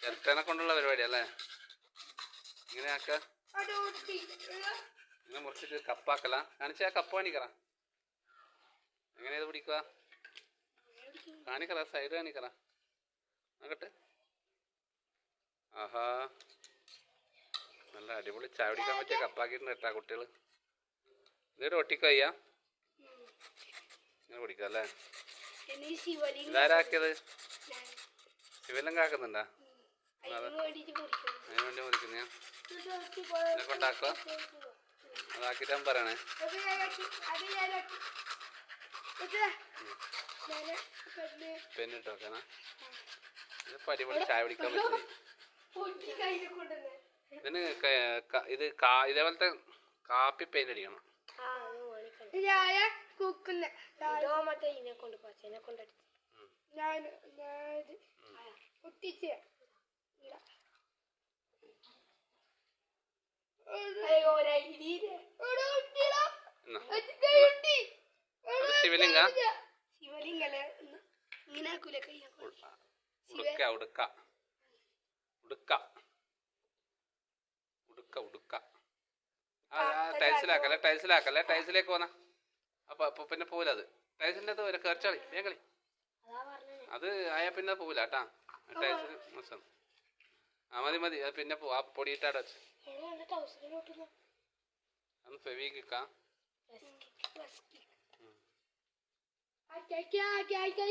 ചിരട്ടനെ കൊണ്ടുള്ള പരിപാടി അല്ലേ? ഇങ്ങനെ ആക്ക. ഇങ്ങനെ മുറിച്ചിട്ട് കപ്പാക്കല കാണിച്ചാ കപ്പ് കാണിക്കറ. എങ്ങനെ ഇത് പിടിക്കുക? കാണിക്കറ സൈഡ് കാണിക്കറ. നോക്കട്ടെ ആഹാ. നല്ല അടിപൊളി ചായ പിടിക്കാൻ പറ്റിയ കപ്പാക്കിയിട്ടുണ്ട് കേട്ടാ കുട്ടികൾ ഇതൊരു ഒട്ടിക്കോ അയ്യാ? ഇങ്ങനെ പിടിക്കാം അല്ലേ? ഇതാരാക്കിയത്? ശിവലും കാക്കുന്നുണ്ടാ? അതിന് വേണ്ടി മുറിക്കുന്ന എന്നെ കൊണ്ടാക്കുക അതാക്കിട്ടാൻ പറയണേ. പെണ്ണിട്ട് വെക്കാനാ ഇതിപ്പോ അടിപൊളി ചായ പിടിക്കാൻ പറ്റും ഇതിന് ഇത് ഇതേപോലത്തെ കാപ്പി പെയിന്റ് അടിക്കണം. കുക്കുന്ന. ഇതോ മറ്റേ ഇതിനെ കൊണ്ട് പോയിനെ കൊണ്ടടിച്ചു. ഞാൻ അത് ശിവലിംഗ? ശിവലിംഗല്ലേ? ഇങ്ങനെ ആക്കൂല കൈ ഉടുക്ക ഉടുക്ക ഉടുക്ക. ഉടുക്ക. ഉടുക്ക ടൈൽസിലാക്കല്ലേ ടൈൽസിലാക്കല്ലേ ടൈൽസിലേക്ക് പോന്നാ. അപ്പൊ അപ്പൊ പിന്നെ പോലത് അത്. ടൈൽസിന്റെ അത് വരെ കയറിച്ചാളി വേഗം കളി. അതാ ആയാ പിന്നെ പോവില്ല കേട്ടാ ടൈൽസിന് മോശം ആ മതി മതി. അത് പിന്നെ പോ ആ പൊടിയിട്ടാടെ വെച്ച്. അന്ന് ഫെവിക്കിക്കാം.